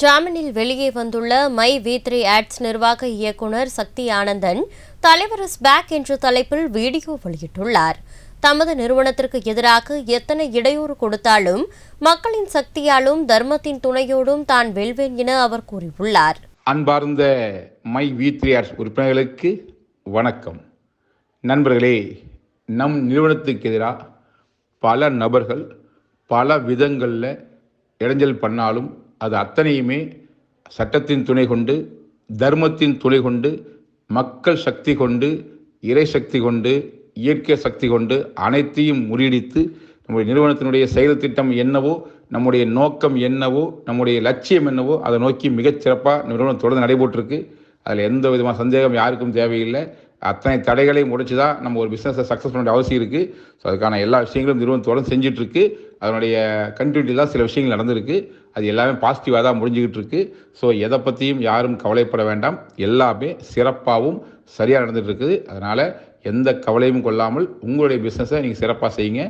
ஜாமீனில் வெளியே வந்துள்ள மை வி த்ரீ ஆட்ஸ் நிர்வாக இயக்குனர் சக்தி ஆனந்தன் தலைவர் பேக் என்ற தலைப்பில் வீடியோ வெளியிட்டுள்ளார். தமது நிறுவனத்திற்கு எதிராக எத்தனை இடையூறு கொடுத்தாலும் மக்களின் சக்தியாலும் தர்மத்தின் துணையோடும் தான் வெல்வேன் என அவர் கூறியுள்ளார். அன்பார்ந்த மை வி த்ரீ ஆட்ஸ் உறுப்பினர்களுக்கு வணக்கம். நண்பர்களே நம் நிறுவனத்துக்கு எதிராக பல நபர்கள் பல விதங்களில் இடைஞ்சல் பண்ணாலும் அது அத்தனையுமே சட்டத்தின் துணை கொண்டு தர்மத்தின் துணை கொண்டு மக்கள் சக்தி கொண்டு இறை சக்தி கொண்டு இயற்கை சக்தி கொண்டு அனைத்தையும் முறியடித்து நம்முடைய நிறுவனத்தினுடைய செயல் திட்டம் என்னவோ நம்முடைய நோக்கம் என்னவோ நம்முடைய லட்சியம் என்னவோ அதை நோக்கி மிகச் சிறப்பாக நிறுவனம் தொடர்ந்து நடைபெற்றிருக்கு. அதில் எந்த விதமான சந்தேகம் யாருக்கும் தேவையில்லை. அத்தனை தடைகளையும் முடிச்சு தான் நம்ம ஒரு பிஸ்னஸை சக்ஸஸ் பண்ண அவசியம் இருக்குது ஸோ அதுக்கான எல்லா விஷயங்களும் நிறுவனம் தொடர்ந்து செஞ்சிட்ருக்கு. அதனுடைய கண்டினியூட்டி தான் சில விஷயங்கள் நடந்திருக்கு. அது எல்லாமே பாசிட்டிவாக தான் முடிஞ்சுக்கிட்டு இருக்கு. ஸோ எதை பற்றியும் யாரும் கவலைப்பட வேண்டாம். எல்லாமே சிறப்பாகவும் சரியாக நடந்துகிட்டு இருக்குது. அதனால் எந்த கவலையும் கொள்ளாமல் உங்களுடைய பிஸ்னஸை நீங்கள் சிறப்பாக செய்யுங்க.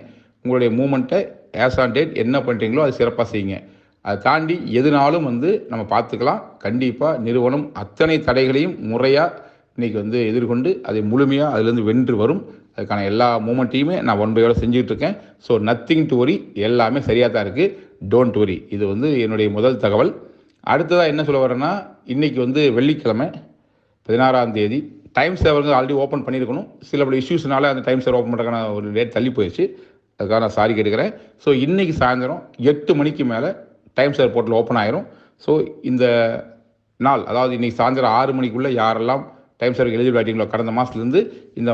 உங்களுடைய மூமெண்ட்டை ஆஸ் ஆன் டேட் என்ன பண்ணுறீங்களோ அது சிறப்பாக செய்யுங்க. அதை தாண்டி எதுனாலும் வந்து நம்ம பார்த்துக்கலாம். கண்டிப்பாக நிறுவனம் அத்தனை தடைகளையும் முறையாக இன்றைக்கி வந்து எதிர்கொண்டு அதை முழுமையாக அதுலேருந்து வென்று வரும். அதுக்கான எல்லா மூமெண்ட்டையுமே நான் ஒன் பையோட செஞ்சுக்கிட்டு இருக்கேன் ஸோ நத்திங் டு வரி எல்லாமே சரியாக தான் இருக்குது டோன்ட் வரி இது வந்து என்னுடைய முதல் தகவல். அடுத்ததாக என்ன சொல்ல வரேன்னா இன்றைக்கி வந்து வெள்ளிக்கிழமை பதினாறாம் தேதி. டைம் சேவர் வந்து ஆல்ரெடி ஓப்பன் பண்ணியிருக்கணும். சில பல இஷ்யூஸ்னால அந்த டைம் சேவர் ஓப்பன் பண்ணுறதுக்கான ஒரு டேட் தள்ளி போயிடுச்சு. அதுக்காக நான் சாரி கேட்டுக்கிறேன். ஸோ இன்றைக்கி சாயந்தரம் எட்டு மணிக்கு மேலே டைம் சேவர் போர்ட்டல் ஓப்பன் ஆயிரும். ஸோ இந்த நாள் அதாவது இன்றைக்கி சாயந்தரம் ஆறு மணிக்குள்ளே யாரெல்லாம் டைம் சேவர் எலிஜிபிள் ஆகிட்டீங்களோ கடந்த மாதத்துலேருந்து இந்த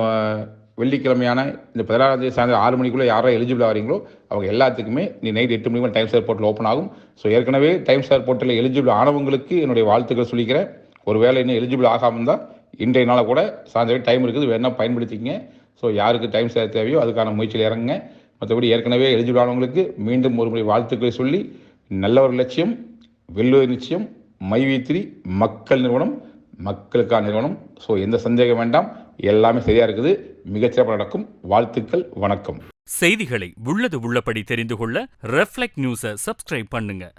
வெள்ளிக்கிழமையான இந்த பதினாறாம் தேதி சாயந்தரம் ஆறு மணிக்குள்ளே யாரோ எலிஜிபிள் ஆகிறீங்களோ அவங்க எல்லாத்துக்குமே நீ நைட் எட்டு மணிக்கு டைம் சேர் போர்ட்டல் ஓப்பன் ஆகும். ஸோ ஏற்கனவே டைம் சேர் போர்ட்டலில் எலிஜிபிள் ஆனவங்களுக்கு என்னுடைய வாழ்த்துக்கள் சொல்லிக்கிறேன். ஒரு வேலை இன்னும் எலிஜிபிள் ஆகாமல் இருந்தால் இன்றைய நாளில் கூட சாயந்தரம் டைம் இருக்குது வேணால் பயன்படுத்திக்கங்க. ஸோ யாருக்கு டைம் சேர் தேவையோ அதுக்கான முயற்சியில் இறங்குங்க. மற்றபடி ஏற்கனவே எலிஜிபிள் ஆனவங்களுக்கு மீண்டும் ஒரு முறை வாழ்த்துக்களை சொல்லி நல்ல ஒரு லட்சியம் வெல்லுவது நிச்சயம் மைவித்திரி மக்கள் நிறுவனம் மக்களுக்கான நிறுவனம். ஸோ எந்த சந்தேகம் வேண்டாம். எல்லாமே சரியாக இருக்குது. மிகச்சிறப்பாக நடக்கும். வாழ்த்துக்கள் வணக்கம். செய்திகளை உள்ளது உள்ளபடி தெரிந்து கொள்ள ரெஃப்ளெக்ட் நியூஸை சப்ஸ்கிரைப் பண்ணுங்க.